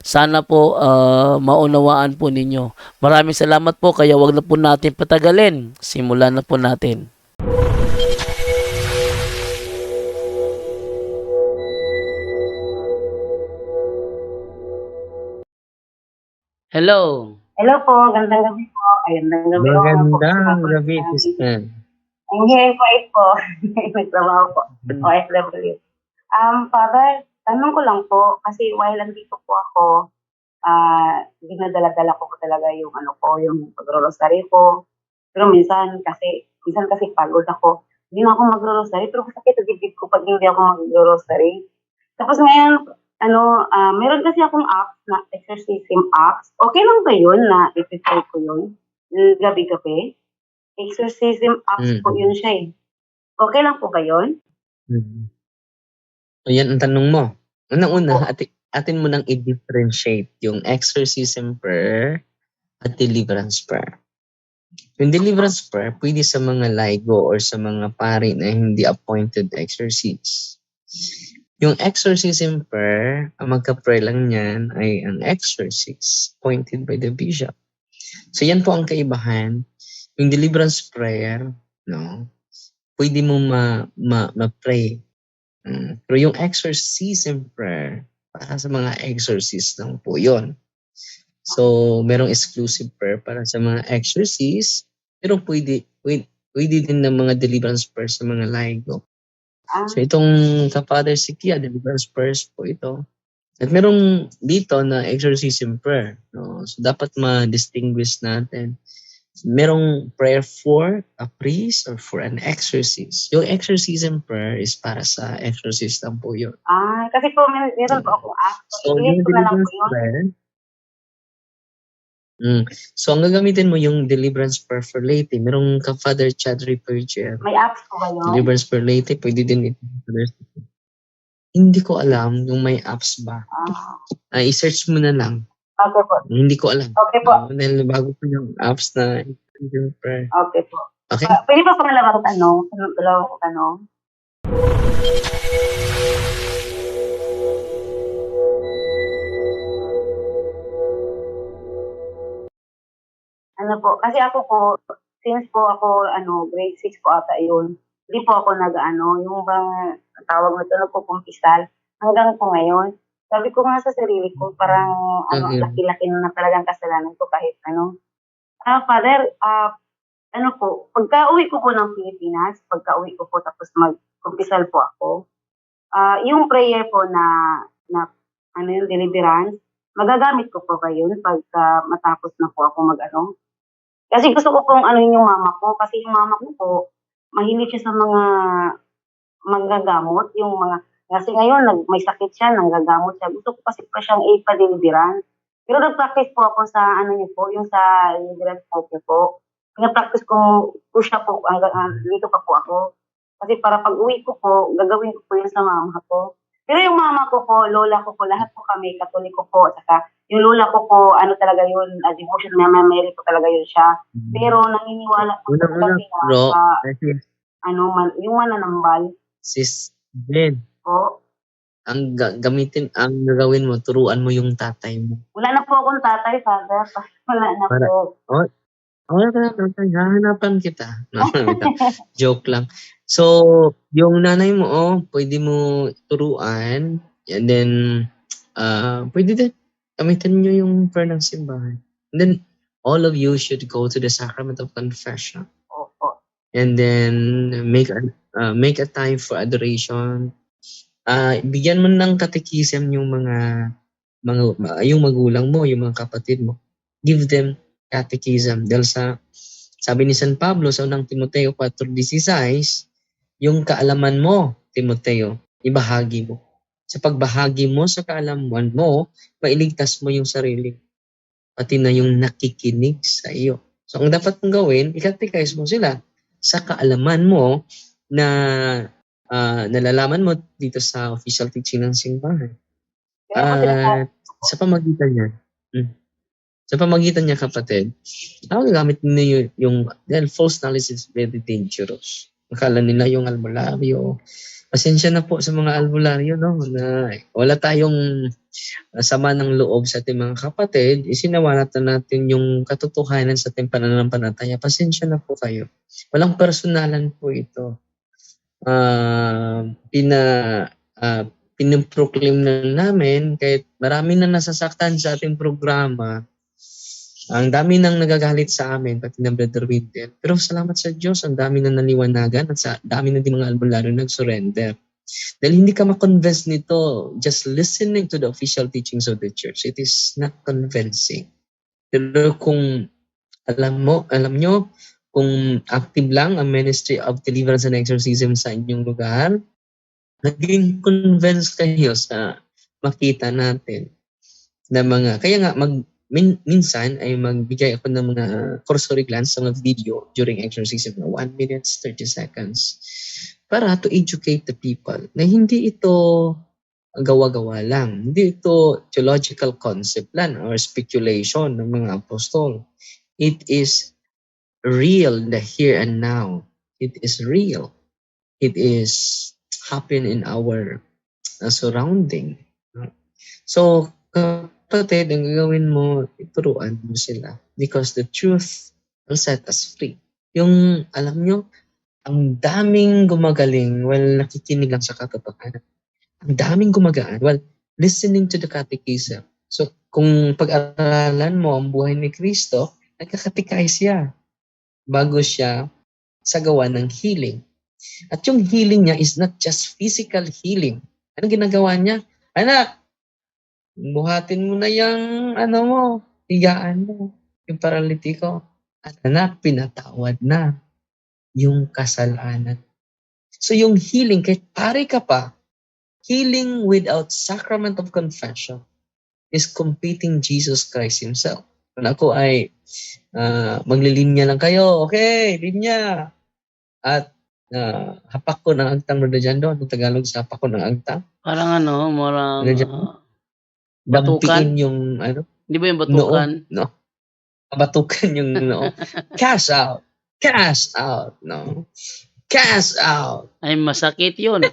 Sana po ah, maunawaan po ninyo. Maraming salamat po kaya wag na po natin patagalin. Simulan na po natin. Hello. Hello po, gandang gabi po. Ay, gandang gabi po. Magandang po. gabi, Kristen. Hindi po po. Nagtrabaho po. Hmm. OFW. Um, Father, tanong ko lang po, kasi while nandito po ako, ah, dinadala-dala ko po talaga yung ano ko, yung pagro-rosary ko. Pero minsan kasi, minsan kasi pagod ako. Hindi na ako magro-rosary, pero sakit ang dibdib ko pag hindi ako mag-rosary. Tapos ngayon, ano, ah, meron kasi akong apps na exorcism apps. Okay lang ba yun na i-try ko yun? Mm, Gabi-gabi? Exorcism apps Mm. po yun siya eh. Okay lang po ba yun? Mhm. So, yan ang tanong mo. Unang-una, ati, atin mo nang i-differentiate yung exorcism prayer at deliverance prayer. Yung deliverance prayer, pwede sa mga laigo or sa mga pari na hindi appointed exorcist. Yung exorcism prayer, ang magka-pray lang niyan ay ang exorcist appointed by the bishop. So yan po ang kaibahan. Yung deliverance prayer, no, pwede mo ma, ma, ma-pray. Mm. Pero yung exorcism prayer, para sa mga exorcist lang po yon. So, merong exclusive prayer para sa mga exorcist, pero pwede, pwede, pwede din ng mga deliverance prayer sa mga laigo. Ah, So, itong ka-Father Sikia, deliverance prayers po ito. At merong dito na exorcism prayer. No? So, dapat ma-distinguish natin. Merong prayer for a priest or for an exorcist. Yung exorcism prayer is para sa exorcist lang po yun. ah, kasi po mer- meron po akong app. So, yung ko deliverance prayer, mm, so ang gagamitin mo yung deliverance prayer for laity. Merong ka Father Chad Ripperger. May apps po ba yun? Deliverance for laity, pwede din ito. Hindi ko alam yung may apps ba. Ah, Ah, i-search mo na lang. Okay po. Hindi ko alam. Okay po. Ah, dahil bago ko yung apps na yung prayer. Okay po. Okay? Ah, pwede pa pangalawang tanong? Pangalawang tanong? Ano po, kasi ako po, since po ako, ano, grade 6 po ata yun, hindi po ako nag-ano, yung bang tawag na ito, nagpukumpisal, hanggang po ngayon. Sabi ko nga sa sarili ko, parang, ano, Okay. laki-laki na talagang kasalanan ko kahit ano. Ah, Father, ah, ano po, pagka uwi ko po ng Pilipinas, pagka uwi ko po tapos mag-kumpisal po ako, ah, yung prayer po na, na, ano yung deliverance, magagamit ko po ba yun pagka matapos na po ako mag-ano? Kasi gusto ko pong ano yung mama ko, kasi yung mama ko po, mahilig siya sa mga manggagamot, yung mga, kasi ngayon nag, may sakit siya, nanggagamot siya. Gusto ko kasi pa siyang ipa-deliverance. Pero nag-practice po ako sa ano niyo po, yung sa deliverance po po. Pina-practice ko, ko siya po, hanggang dito pa po ako. Kasi para pag uwi ko po, gagawin ko po yun sa mama ko. Pero yung mama ko po, lola ko po, lahat po kami, katoliko po. Saka yung lola ko po, ano talaga yun, uh, devotion na Mary po talaga yun siya. Pero naniniwala po Unang-una, kami na bro, kasi ano, man, yung mananambal sis Jen, po. ang ga- gamitin, ang gagawin mo, turuan mo yung tatay mo. Wala na po akong tatay, father. Wala na Para- po. Oh, na tatay, hahanapan kita. Joke lang. So, yung nanay mo, oh, pwede mo turuan, and then, uh, pwede din, gamitin nyo yung prayer ng simbahan. And then, all of you should go to the sacrament of confession. Opo. and then make a uh, make a time for adoration. Ah, bigyan mo ng catechism yung mga mga yung magulang mo, yung mga kapatid mo. Give them catechism dahil sa Sabi ni San Pablo sa unang Timoteo 4.16, yung kaalaman mo, Timoteo, ibahagi mo. Sa pagbahagi mo sa kaalaman mo, mailigtas mo yung sarili. Pati na yung nakikinig sa iyo. So, ang dapat mong gawin, ikatikais mo sila sa kaalaman mo na ah, nalalaman mo dito sa official teaching ng simbahan. At sa pamagitan niya, mm, sa pamagitan niya kapatid, ako gamit niyo yung, dahil false knowledge is very dangerous. Akala nila yung albularyo. Pasensya na po sa mga albularyo, no, na wala tayong uh, sama ng loob sa ating mga kapatid, isinawalat na natin yung katotohanan sa ating pananampalataya. Pasensya na po kayo. Walang personalan po ito. Ah, pina, ah, piniproclaim na namin kahit marami na nasasaktan sa ating programa. Ang dami nang nagagalit sa amin, pati na Brother Winter. Pero salamat sa Diyos, ang dami na naliwanagan at sa dami na din mga albularyo nag-surrender. Dahil hindi ka ma-convince nito just listening to the official teachings of the church. It is not convincing. Pero kung alam mo, alam nyo, kung active lang ang Ministry of Deliverance and Exorcism sa inyong lugar, naging convinced kayo sa makita natin na mga, kaya nga mag, min, minsan ay magbigay ako ng mga cursory glance sa mga video during exorcism na 1 minutes, 30 seconds para to educate the people na hindi ito gawa-gawa lang. Hindi ito theological concept lang or speculation ng mga apostol. It is real the here and now. It is real. It is happen in our uh, surrounding. So, kapatid, ang gagawin mo, ituruan mo sila because the truth will set us free. Yung, alam nyo, ang daming gumagaling while nakikinig lang sa katotohanan. Ang daming gumagaan while listening to the catechism. So, kung pag-aralan mo ang buhay ni Kristo, nagkakatikay siya bago siya sagawa ng healing. At yung healing niya is not just physical healing. Ano ginagawa niya? Anak, buhatin mo na yung ano mo, higaan mo, yung paralitiko. At anak, pinatawad na yung kasalanan. So yung healing, kahit pare ka pa, healing without sacrament of confession is competing Jesus Christ Himself. Kung ako ay uh, maglilinya lang kayo, okay, linya. At uh, hapak ko ng agtang Brother John doon, ang Tagalog sa hapak ko ng agtang. Parang ano, marang dyan? ah, Batukan? Yung ano, di ba yung batukan? No. Batukan yung no. Cash out. Cash out. No. Cash out. Ay, masakit yun.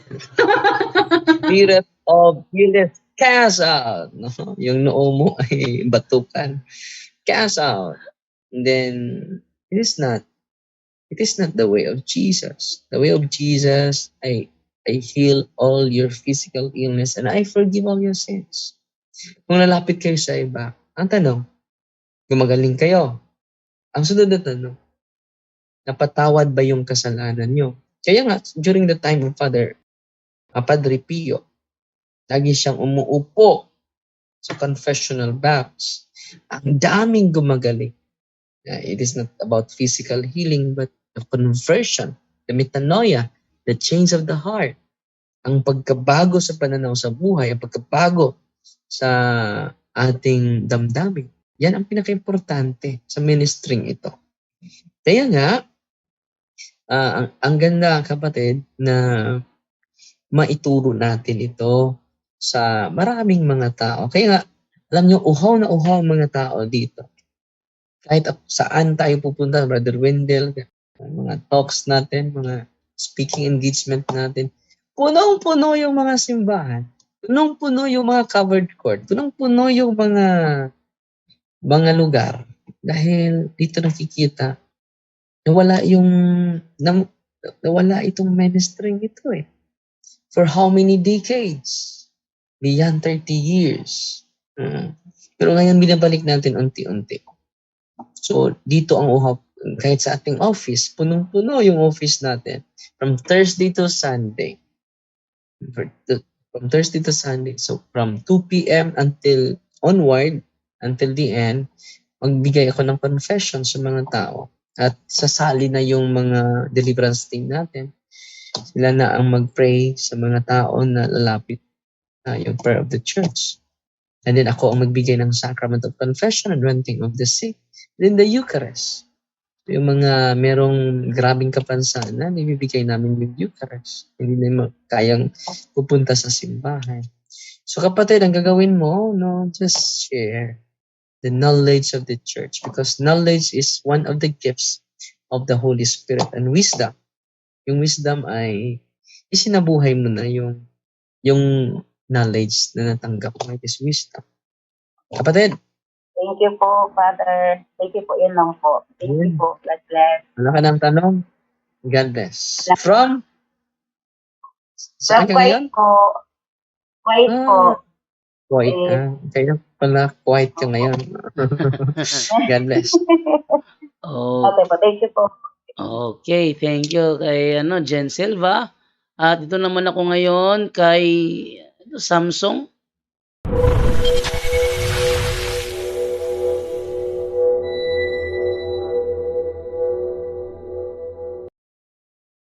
Spirit of healeth. Cash out. No. Yung noo mo ay batukan. Cash out. And then, it is not. It is not the way of Jesus. The way of Jesus, I I heal all your physical illness and I forgive all your sins. Kung lalapit kayo sa iba, ang tanong, gumagaling kayo. Ang sunod na tanong, napatawad ba yung kasalanan nyo? Kaya nga, during the time of Father, uh, Padre Pio, lagi siyang umuupo sa confessional box. Ang daming gumagaling. Uh, it is not about physical healing, but the conversion, the metanoia, the change of the heart. Ang pagkabago sa pananaw sa buhay, ang pagkabago sa ating damdamin. Yan ang pinaka-importante sa ministering ito. Kaya nga, ah, ang, ang ganda kapatid na maituro natin ito sa maraming mga tao. Kaya nga, alam nyo, uhaw na uhaw ang mga tao dito. Kahit saan tayo pupunta, Brother Wendell, mga talks natin, mga speaking engagement natin, punong-puno yung mga simbahan. Punong-puno yung mga covered court. Punong-puno yung mga mga lugar. Dahil dito nakikita nawala yung nawala itong ministering ito eh. For how many decades? Beyond 30 years. Mm. Pero ngayon binabalik natin unti-unti. So dito ang uhaw kahit sa ating office, punong-puno yung office natin from Thursday to Sunday. From Thursday to Sunday. So from 2 p.m. until onward, until the end, magbigay ako ng confession sa mga tao. At sasali na yung mga deliverance team natin. Sila na ang mag-pray sa mga tao na lalapit na yung prayer of the church. And then ako ang magbigay ng sacrament of confession, anointing of the sick, then the Eucharist. Yung mga merong grabing kapansanan, ibibigay namin yung Eucharist. Hindi na kayang pupunta sa simbahan. So kapatid, ang gagawin mo, no, just share the knowledge of the church because knowledge is one of the gifts of the Holy Spirit and wisdom. Yung wisdom ay isinabuhay mo na yung yung knowledge na natanggap mo. It is wisdom. Kapatid, Thank you po, Father. Thank you po, yun lang po. Thank you Mm. po. God bless. wala ka ng tanong? God bless. From? Saan ka From ngayon? Kuwait po. Kuwait po. Ah, Kuwait. Ah, kaya pala Kuwait ka ngayon. God bless. Oh, Okay po, thank you po. okay, thank you kay ano, Jen Silva. At dito naman ako ngayon kay Samsung.